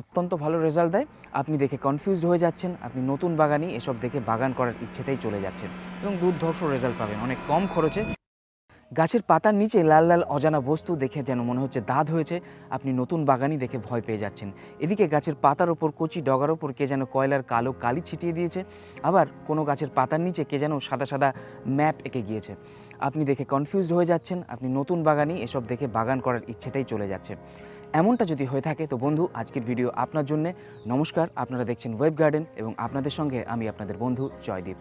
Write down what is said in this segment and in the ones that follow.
অত্যন্ত ভালো রেজাল্ট দেয়। আপনি দেখে কনফিউজড হয়ে যাচ্ছেন, আপনি নতুন বাগানি এসব দেখে বাগান করার ইচ্ছেটাই চলে যাচ্ছেন এবং দুর্ধর্ষ রেজাল্ট পাবেন। অনেক কম খরচে গাছের পাতার নিচে লাল লাল অজানা বস্তু দেখে যেন মনে হচ্ছে দাঁত হয়েছে। আপনি নতুন বাগানি দেখে ভয় পেয়ে যাচ্ছেন। এদিকে গাছের পাতার ওপর, কচি ডগার ওপর কে যেন কয়লার কালো কালি ছিটিয়ে দিয়েছে। আবার কোনো গাছের পাতার নিচে কে যেন সাদা সাদা ম্যাপ এঁকে গিয়েছে। আপনি দেখে কনফিউজড হয়ে যাচ্ছেন। আপনি নতুন বাগানি এসব দেখে বাগান করার ইচ্ছেটাই চলে যাচ্ছে। এমনটা যদি হয়ে থাকে তো বন্ধু, আজকের ভিডিও আপনার জন্যে। নমস্কার, আপনারা দেখছেন ওয়েব গার্ডেন এবং আপনাদের সঙ্গে আমি আপনাদের বন্ধু জয়দীপ।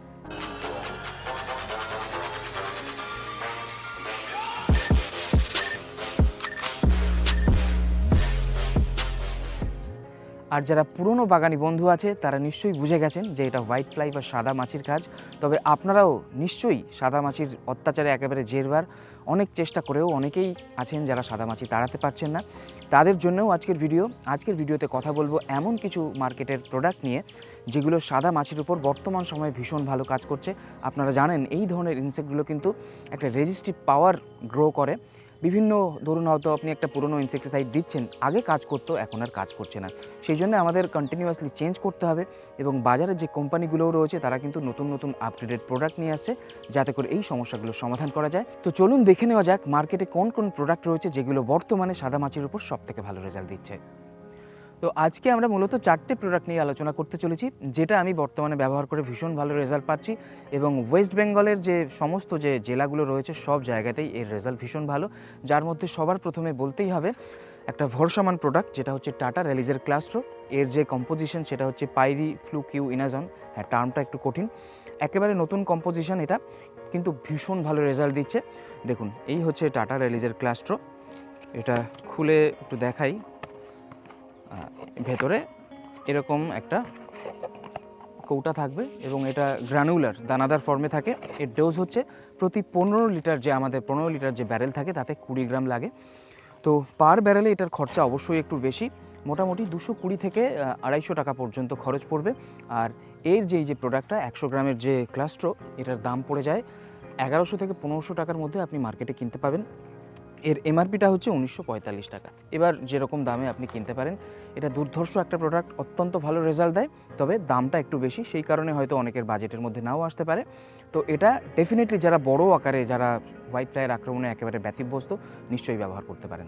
আর যারা পুরনো বাগানি বন্ধু আছে, তারা নিশ্চয়ই বুঝে গেছেন যে এটা হোয়াইট ফ্লাই বা সাদা মাছির কাজ। তবে আপনারাও নিশ্চয়ই সাদা মাছির অত্যাচারে একেবারে জেরবার। অনেক চেষ্টা করেও অনেকেই আছেন যারা সাদা মাছি তাড়াতে পারছেন না। তাদের জন্যও আজকের ভিডিও। আজকের ভিডিওতে কথা বলব এমন কিছু মার্কেটের প্রোডাক্ট নিয়ে, যেগুলো সাদা মাছির উপর বর্তমান সময়ে ভীষণ ভালো কাজ করছে। আপনারা জানেন, এই ধরনের ইনসেক্টগুলো কিন্তু একটা রেজিস্টিভ পাওয়ার গ্রো করে। বিভিন্ন ধরুন হয়তো আপনি একটা পুরনো ইনসেকটিসাইড দিচ্ছেন, আগে কাজ করতো, এখন আর কাজ করছে না। সেই জন্য আমাদের কন্টিনিউয়াসলি চেঞ্জ করতে হবে এবং বাজারে যে কোম্পানিগুলোও রয়েছে, তারা কিন্তু নতুন নতুন আপগ্রেডেড প্রোডাক্ট নিয়ে আসছে, যাতে করে এই সমস্যাগুলোর সমাধান করা যায়। তো চলুন দেখে নেওয়া যাক মার্কেটে কোন কোন প্রোডাক্ট রয়েছে, যেগুলো বর্তমানে সাদা মাছের উপর সবথেকে ভালো রেজাল্ট দিচ্ছে। তো আজকে আমরা মূলত চারটে প্রোডাক্ট নিয়ে আলোচনা করতে চলেছি, যেটা আমি বর্তমানে ব্যবহার করে ভীষণ ভালো রেজাল্ট পাচ্ছি এবং ওয়েস্ট বেঙ্গলের যে সমস্ত যে জেলাগুলো রয়েছে সব জায়গাতেই এর রেজাল্ট ভীষণ ভালো। যার মধ্যে সবার প্রথমে বলতেই হবে, একটা ভরসামান প্রোডাক্ট যেটা হচ্ছে টাটা রেলিজের ক্লাস্ট্রো এর যে কম্পোজিশন সেটা হচ্ছে পাইরি ফ্লু কিউ ইনাজন হ্যাঁ টার্মটা একটু কঠিন। একেবারে নতুন কম্পোজিশন এটা, কিন্তু ভীষণ ভালো রেজাল্ট দিচ্ছে। দেখুন, এই হচ্ছে টাটা রেলিজের ক্লাস্ট্রো এটা খুলে একটু দেখাই। ভেতরে এরকম একটা কৌটা থাকবে এবং এটা গ্রানুলার দানাদার ফর্মে থাকে। এর ডোজ হচ্ছে প্রতি পনেরো লিটার যে আমাদের পনেরো লিটার যে ব্যারেল থাকে, তাতে কুড়ি গ্রাম লাগে। তো পার ব্যারেলে এটার খরচা অবশ্যই একটু বেশি। মোটামুটি দুশো কুড়ি থেকে আড়াইশো টাকা পর্যন্ত খরচ পড়বে। আর এর যেই যে প্রোডাক্টটা একশো গ্রামের যে ক্লাস্ট্রো এটার দাম পড়ে যায় এগারোশো থেকে পনেরোশো টাকার মধ্যে আপনি মার্কেটে কিনতে পাবেন। এর এমআরপিটা হচ্ছে উনিশশো পঁয়তাল্লিশ টাকা। এবার যেরকম দামে আপনি কিনতে পারেন, এটা দুর্ধর্ষ একটা প্রোডাক্ট অত্যন্ত ভালো রেজাল্ট দেয়, তবে দামটা একটু বেশি, সেই কারণে হয়তো অনেকের বাজেটের মধ্যে নাও আসতে পারে। তো এটা ডেফিনেটলি যারা বড় আকারে, যারা হোয়াইট ফ্লাইয়ের আক্রমণে একেবারে ব্যতিব্যস্ত, নিশ্চয়ই ব্যবহার করতে পারেন।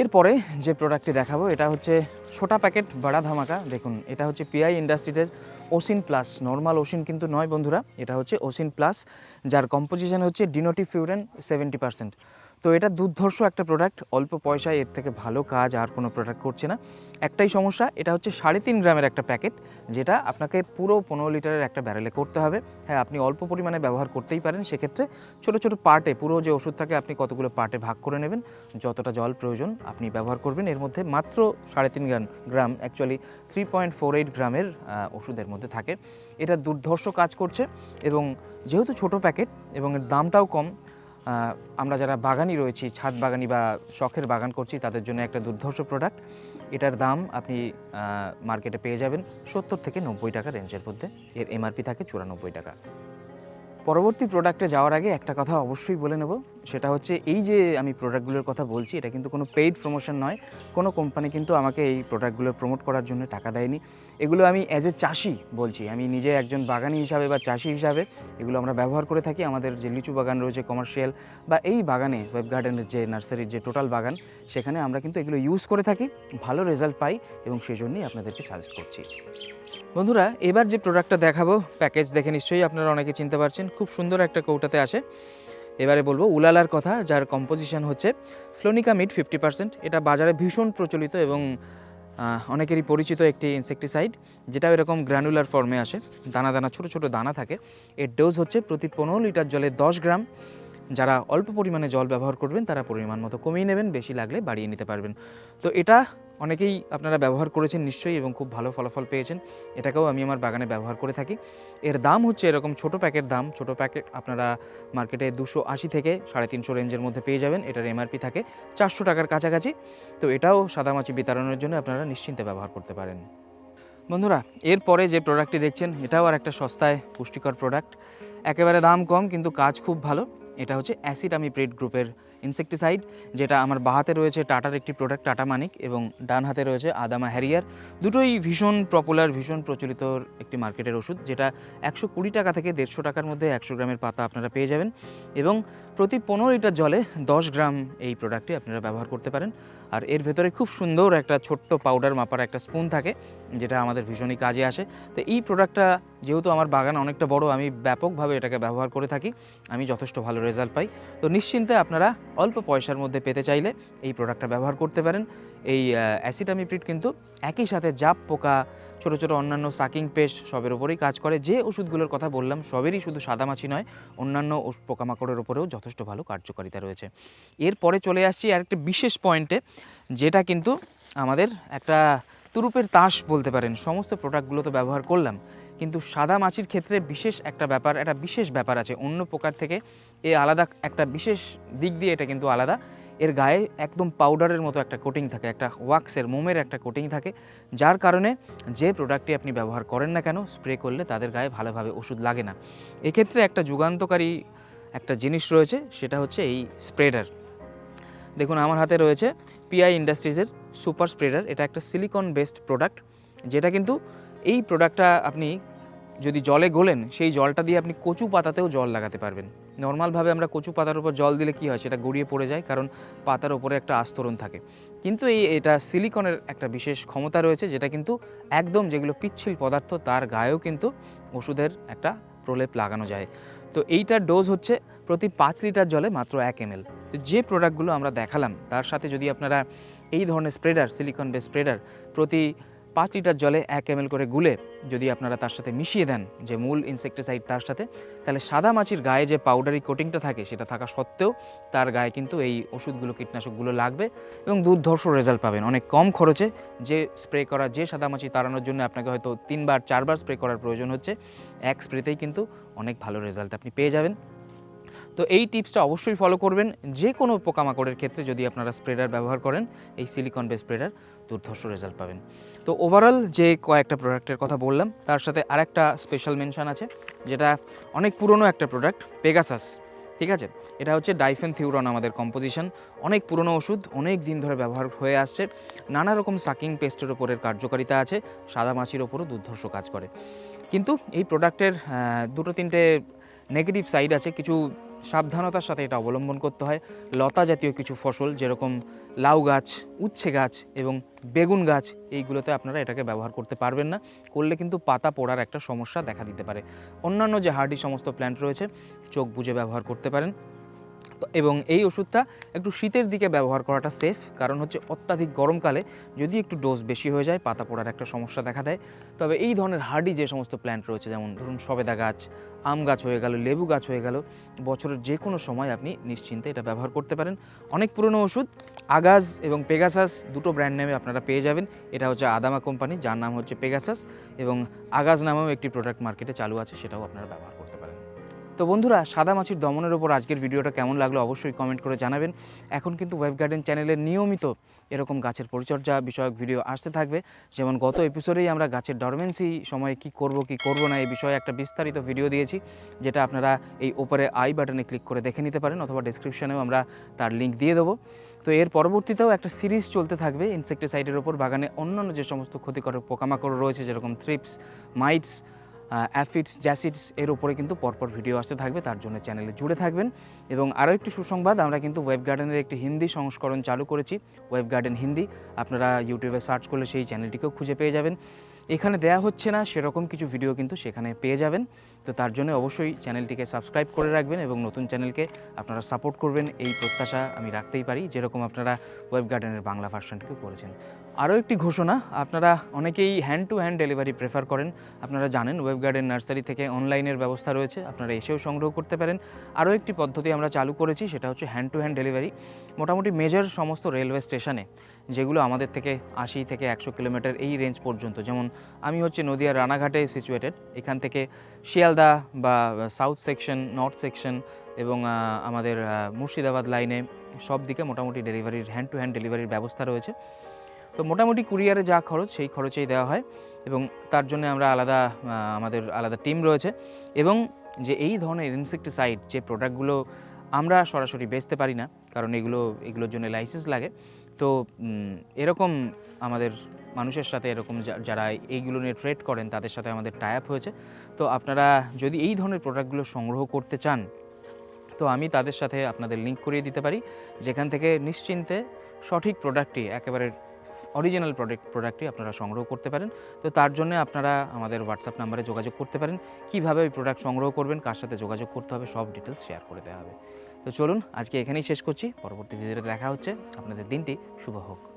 এরপরে যে প্রোডাক্টটি দেখাবো, এটা হচ্ছে ছোটা প্যাকেট বড়া ধামাকা। দেখুন, এটা হচ্ছে পিআই ইন্ডাস্ট্রিজের ওসিন প্লাস নর্মাল ওসিন কিন্তু নয় বন্ধুরা, এটা হচ্ছে ওসিন প্লাস যার কম্পোজিশন হচ্ছে ডিনোটি ফিউরেন সেভেন্টি পার্সেন্ট তো এটা দুর্ধর্ষ একটা প্রোডাক্ট অল্প পয়সায় এর থেকে ভালো কাজ আর কোনো প্রোডাক্ট করছে না। একটাই সমস্যা, এটা হচ্ছে সাড়ে তিন গ্রামের একটা প্যাকেট, যেটা আপনাকে পুরো পনেরো লিটারের একটা ব্যারেলে করতে হবে। হ্যাঁ আপনি অল্প পরিমাণে ব্যবহার করতেই পারেন, সেক্ষেত্রে ছোটো ছোটো পার্টে, পুরো যে ওষুধ থাকে আপনি কতগুলো পার্টে ভাগ করে নেবেন, যতটা জল প্রয়োজন আপনি ব্যবহার করবেন। এর মধ্যে মাত্র সাড়ে তিন gram gram actually three point four eight গ্রামের ওষুধের মধ্যে থাকে। এটা দুর্ধর্ষ কাজ করছে এবং যেহেতু ছোট প্যাকেট এবং এর দামটাও কম আমরা যারা বাগানি রয়েছি, ছাদ বাগানি বা শখের বাগান করছি, তাদের জন্য একটা দুর্ধর্ষ প্রোডাক্ট এটার দাম আপনি মার্কেটে পেয়ে যাবেন সত্তর থেকে নব্বই টাকা রেঞ্জের মধ্যে। এর এমআরপি থাকে চুরানব্বই টাকা। পরবর্তী প্রোডাক্টে যাওয়ার আগে একটা কথা অবশ্যই বলে নেব। সেটা হচ্ছে এই যে আমি প্রোডাক্টগুলোর কথা বলছি, এটা কিন্তু কোনো পেইড প্রমোশন নয়। কোনো কোম্পানি কিন্তু আমাকে এই প্রোডাক্টগুলো প্রমোট করার জন্য টাকা দেয়নি। এগুলো আমি অ্যাজ এ চাষি বলছি। আমি নিজে একজন বাগানি হিসাবে বা চাষি হিসাবে এগুলো আমরা ব্যবহার করে থাকি। আমাদের যে লিচু বাগান রয়েছে কমার্শিয়াল বা এই বাগানে ওয়েব গার্ডেনের যে নার্সারির যে টোটাল বাগান, সেখানে আমরা কিন্তু এগুলো ইউজ করে থাকি, ভালো রেজাল্ট পাই এবং সেই জন্যই আপনাদেরকে সাজেস্ট করছি। বন্ধুরা, এবার যে প্রোডাক্টটা দেখাবো প্যাকেজ দেখে নিশ্চয়ই আপনারা অনেকে চিনতে পারছেন। খুব সুন্দর একটা কৌটাতে আসে এবারে বলব উলালার কথা, যার কম্পোজিশন হচ্ছে ফ্লোনিকা মিড ফিফটি পার্সেন্ট এটা বাজারে ভীষণ প্রচলিত এবং অনেকেরই পরিচিত একটি ইনসেকটিসাইড যেটা এরকম গ্র্যানুলার ফর্মে আসে। দানা দানা, ছোট ছোট দানা থাকে। এর ডোজ হচ্ছে প্রতি পনেরো লিটার জলে দশ গ্রাম। যারা অল্প পরিমাণে জল ব্যবহার করবেন, তারা পরিমাণ মতো কমিয়ে নেবেন, বেশি লাগলে বাড়িয়ে নিতে পারবেন। তো এটা অনেকেই আপনারা ব্যবহার করেছেন নিশ্চয়ই এবং খুব ভালো ফলাফল পেয়েছেন। এটাকেও আমি আমার বাগানে ব্যবহার করে থাকি। এর দাম হচ্ছে এরকম ছোট প্যাকেট দাম। ছোট প্যাকেট আপনারা মার্কেটে দুশো আশি থেকে সাড়ে তিনশো রেঞ্জের মধ্যে পেয়ে যাবেন। এটার এমআরপি থাকে চারশো টাকার কাছাকাছি। তো এটাও সাদামাছি বিতরণের জন্য আপনারা নিশ্চিন্তে ব্যবহার করতে পারেন। বন্ধুরা এরপরে যে প্রোডাক্টটি দেখছেন, এটাও আর একটা সস্তায় পুষ্টিকর প্রোডাক্ট। একেবারে দাম কম, কিন্তু কাজ খুব ভালো। এটা হচ্ছে অ্যাসিড আমি প্রেড গ্রুপের ইনসেকটিসাইড যেটা আমার বাহাতে রয়েছে টাটার একটি প্রোডাক্ট টাটা মানিক, এবং ডান হাতে রয়েছে আদামা হ্যারিয়ার। দুটোই ভীষণ পপুলার ভীষণ প্রচলিত একটি মার্কেটের ওষুধ, যেটা একশো কুড়ি টাকা থেকে দেড়শো টাকার মধ্যে একশো গ্রামের পাতা আপনারা পেয়ে যাবেন। এবং প্রতি পনেরো লিটার জলে দশ গ্রাম এই প্রোডাক্টটি আপনারা ব্যবহার করতে পারেন। আর এর ভেতরে খুব সুন্দর একটা ছোট্ট পাউডার মাপার একটা স্পুন থাকে, যেটা আমাদের ভীষণই কাজে আসে। তো এই প্রোডাক্টটা যেহেতু আমার বাগান অনেকটা বড়, আমি ব্যাপকভাবে এটাকে ব্যবহার করে থাকি। আমি যথেষ্ট ভালো রেজাল্ট পাই। তো নিশ্চিন্তে আপনারা অল্প পয়সার মধ্যে পেতে চাইলে এই প্রোডাক্টটা ব্যবহার করতে পারেন। এই অ্যাসিটামিপ্রিট কিন্তু একই সাথে জাপ, পোকা, ছোট ছোট অন্যান্য সাকিং পেস্ট সবের ওপরেই কাজ করে। যে ওষুধগুলোর কথা বললাম, সবেরই শুধু সাদামাছি নয়, অন্যান্য পোকামাকড়ের ওপরেও যথেষ্ট ভালো কার্যকারিতা রয়েছে। এরপরে চলে আসছি আর একটা বিশেষ পয়েন্টে যেটা কিন্তু আমাদের একটা তুরুপের তাস বলতে পারেন। সমস্ত প্রোডাক্টগুলো তো ব্যবহার করলাম। কিন্তু সাদা মাছির ক্ষেত্রে বিশেষ একটা ব্যাপার, একটা বিশেষ ব্যাপার আছে। অন্য প্রকার থেকে এ আলাদা একটা বিশেষ দিক দিয়ে এটা কিন্তু আলাদা। এর গায়ে একদম পাউডারের মতো একটা কোটিং থাকে, একটা ওয়াক্সের মোমের একটা কোটিং থাকে। যার কারণে যে প্রোডাক্টটি আপনি ব্যবহার করেন না কেন স্প্রে করলে তাদের গায়ে ভালোভাবে ওষুধ লাগে না। এক্ষেত্রে একটা যুগান্তকারী একটা জিনিস রয়েছে, সেটা হচ্ছে এই স্প্রেডার দেখুন, আমার হাতে রয়েছে পিআই ইন্ডাস্ট্রিজের সুপার স্প্রেডার এটা একটা সিলিকন বেসড প্রোডাক্ট যেটা কিন্তু এই প্রোডাক্টটা আপনি যদি জলে গোলেন, সেই জলটা দিয়ে আপনি কচু পাতাতেও জল লাগাতে পারবেন। নর্মালভাবে আমরা কচু পাতার উপর জল দিলে কী হয়, সেটা গড়িয়ে পড়ে যায়, কারণ পাতার উপরে একটা আস্তরণ থাকে। কিন্তু এই, এটা সিলিকনের একটা বিশেষ ক্ষমতা রয়েছে, যেটা কিন্তু একদম যেগুলো পিচ্ছিল পদার্থ, তার গায়েও কিন্তু ওষুধের একটা প্রলেপ লাগানো যায়। তো এইটার ডোজ হচ্ছে প্রতি পাঁচ লিটার জলে মাত্র এক এম তো যে প্রোডাক্টগুলো আমরা দেখালাম, তার সাথে যদি আপনারা এই ধরনের স্প্রেডার সিলিকন বেস স্প্রেডার প্রতি পাঁচ লিটার জলে এক এম করে গুলে যদি আপনারা তার সাথে মিশিয়ে দেন যে মূল ইনসেকটিসাইড তার সাথে, তাহলে সাদা মাছির গায়ে যে পাউডারি কোটিংটা থাকে সেটা থাকা সত্ত্বেও তার গায়ে কিন্তু এই ওষুধগুলো, কীটনাশকগুলো লাগবে এবং দুর্ধর্ষ রেজাল্ট পাবেন। অনেক কম খরচে যে স্প্রে করা, যে সাদা মাছি তাড়ানোর জন্য আপনাকে হয়তো তিনবার, চারবার স্প্রে করার প্রয়োজন হচ্ছে, এক স্প্রেতেই কিন্তু অনেক ভালো রেজাল্ট আপনি পেয়ে যাবেন। তো এই টিপসটা অবশ্যই ফলো করবেন। যে কোনো পোকামাকড়ের ক্ষেত্রে যদি আপনারা স্প্রেডার ব্যবহার করেন, এই সিলিকন বেস স্প্রেডার দুর্ধর্ষ রেজাল্ট পাবেন। তো ওভারঅল যে কয়েকটা প্রোডাক্টের কথা বললাম, তার সাথে আরেকটা স্পেশাল মেনশন আছে, যেটা অনেক পুরনো একটা প্রোডাক্ট পেগাসাস ঠিক আছে? এটা হচ্ছে ডাইফেন থিউরন আমাদের কম্পোজিশন অনেক পুরনো ওষুধ, অনেক দিন ধরে ব্যবহার হয়ে আসছে। নানা রকম সাকিং পেস্টের ওপরের কার্যকারিতা আছে, সাদা মাছির ওপরও দুর্ধর্ষ কাজ করে। কিন্তু এই প্রোডাক্টের দুটো তিনটে নেগেটিভ সাইড আছে, কিছু সাবধানতার সাথে এটা অবলম্বন করতে হয়। লতা জাতীয় কিছু ফসল, যেরকম লাউ গাছ, উচ্ছে গাছ এবং বেগুন গাছ, এইগুলোতে আপনারা এটাকে ব্যবহার করতে পারবেন না। করলে কিন্তু পাতা পোড়ার একটা সমস্যা দেখা দিতে পারে। অন্যান্য যে হার্ডি সমস্ত প্ল্যান্ট রয়েছে, চোখ বুঝে ব্যবহার করতে পারেন। এবং এই ওষুধটা একটু শীতের দিকে ব্যবহার করাটা সেফ কারণ হচ্ছে অত্যাধিক গরমকালে যদি একটু ডোজ বেশি হয়ে যায়, পাতা পোড়ার একটা সমস্যা দেখা দেয়। তবে এই ধরনের হার্ডি যে সমস্ত প্ল্যান্ট রয়েছে, যেমন ধরুন সবেদা গাছ, আম গাছ হয়ে গেল, লেবু গাছ হয়ে গেল, বছরের যে কোনো সময় আপনি নিশ্চিন্তে এটা ব্যবহার করতে পারেন। অনেক পুরনো ওষুধ, আগাজ এবং পেগাসাস, দুটো ব্র্যান্ড নেমে আপনারা পেয়ে যাবেন। এটা হচ্ছে আদামা কোম্পানি, যার নাম হচ্ছে পেগাসাস এবং আগাজ নামেও একটি প্রোডাক্ট মার্কেটে চালু আছে, সেটাও আপনারা ব্যবহার করতে পারেন তো বন্ধুরা, সাদা মাছির দমনের ওপর আজকের ভিডিওটা কেমন লাগল অবশ্যই কমেন্ট করে জানাবেন। এখন কিন্তু ওয়েব গার্ডেন চ্যানেলে নিয়মিত এরকম গাছের পরিচর্যা বিষয়ক ভিডিও আসতে থাকবে। যেমন গত এপিসোডেই আমরা গাছের ডরমেন্সি সময়ে কি করব কি করব না, এই বিষয়ে একটা বিস্তারিত ভিডিও দিয়েছি, যেটা আপনারা এই ওপরে আই বাটনে ক্লিক করে দেখে নিতে পারেন, অথবা ডিসক্রিপশনেও আমরা তার লিঙ্ক দিয়ে দেবো। তো এর পরবর্তীতেও একটা সিরিজ চলতে থাকবে ইনসেকটিসাইডের ওপর বাগানে অন্যান্য যে সমস্ত ক্ষতিকর পোকামাকড় রয়েছে, যেরকম থ্রিপস মাইটস অ্যাফিডস, জ্যাসিডস এর উপরে কিন্তু পরপর ভিডিও আসতে থাকবে, তার জন্য চ্যানেলে জুড়ে থাকবেন। এবং আরও একটি সুসংবাদ, আমরা কিন্তু ওয়েব গার্ডেনের একটি হিন্দি সংস্করণ চালু করেছি, ওয়েব গার্ডেন হিন্দি। আপনারা ইউটিউবে সার্চ করলে সেই চ্যানেলটিকেও খুঁজে পেয়ে যাবেন। এখানে দেয়া হচ্ছে না, সেরকম কিছু ভিডিও কিন্তু সেখানে পেয়ে যাবেন। তো তার জন্য অবশ্যই চ্যানেলটিকে সাবস্ক্রাইব করে রাখবেন এবং নতুন চ্যানেলকে আপনারা সাপোর্ট করবেন। এই প্রত্যাশা আমি রাখতেই পারি, যেরকম আপনারা ওয়েব গার্ডেনের বাংলা ভার্সনটিকেও করেছেন। আরও একটি ঘোষণা, আপনারা অনেকেই hand to hand delivery prefer করেন। আপনারা জানেন ওয়েব গার্ডেন নার্সারি থেকে অনলাইনের ব্যবস্থা রয়েছে, আপনারা এসেও সংগ্রহ করতে পারেন। আরও একটি পদ্ধতি আমরা চালু করেছি, সেটা হচ্ছে হ্যান্ড টু হ্যান্ড ডেলিভারি মোটামুটি মেজর সমস্ত রেলওয়ে স্টেশনে যেগুলো আমাদের থেকে আশি থেকে একশো কিলোমিটার এই রেঞ্জ পর্যন্ত। যেমন আমি হচ্ছে নদিয়া রানাঘাটে সিচুয়েটেড এখান থেকে শিয়ালদা বা সাউথ সেকশন নর্থ সেকশন এবং আমাদের মুর্শিদাবাদ লাইনে সব দিকে মোটামুটি ডেলিভারির হ্যান্ড টু হ্যান্ড ডেলিভারির ব্যবস্থা রয়েছে। তো মোটামুটি কুরিয়ারে যা খরচ, সেই খরচেই দেওয়া হয় এবং তার জন্য আমরা আলাদা আমাদের আলাদা টিম রয়েছে এবং যে এই ধরনের ইনসেকটিসাইড যে প্রোডাক্টগুলো আমরা সরাসরি বেচতে পারি না, কারণ এগুলো, এগুলোর জন্য লাইসেন্স লাগে তো এরকম আমাদের মানুষের সাথে এরকম যারা এইগুলো নিয়ে ট্রেড করেন, তাদের সাথে আমাদের টাই আপ হয়েছে। তো আপনারা যদি এই ধরনের প্রোডাক্টগুলো সংগ্রহ করতে চান, তো আমি তাদের সাথে আপনাদের লিঙ্ক করিয়ে দিতে পারি। যেখান থেকে নিশ্চিন্তে সঠিক প্রোডাক্টটি একেবারে অরিজিনাল প্রোডাক্ট প্রোডাক্টটি আপনারা সংগ্রহ করতে পারেন। তো তার জন্য আপনারা আমাদের হোয়াটসঅ্যাপ নাম্বারে যোগাযোগ করতে পারেন। কীভাবে ওই প্রোডাক্ট সংগ্রহ করবেন, কার সাথে যোগাযোগ করতে হবে, সব ডিটেলস শেয়ার করে দেওয়া হবে। তো চলুন আজকে এখানেই শেষ করছি। পরবর্তী ভিডিওতে দেখা হচ্ছে। আপনাদের দিনটি শুভ হোক।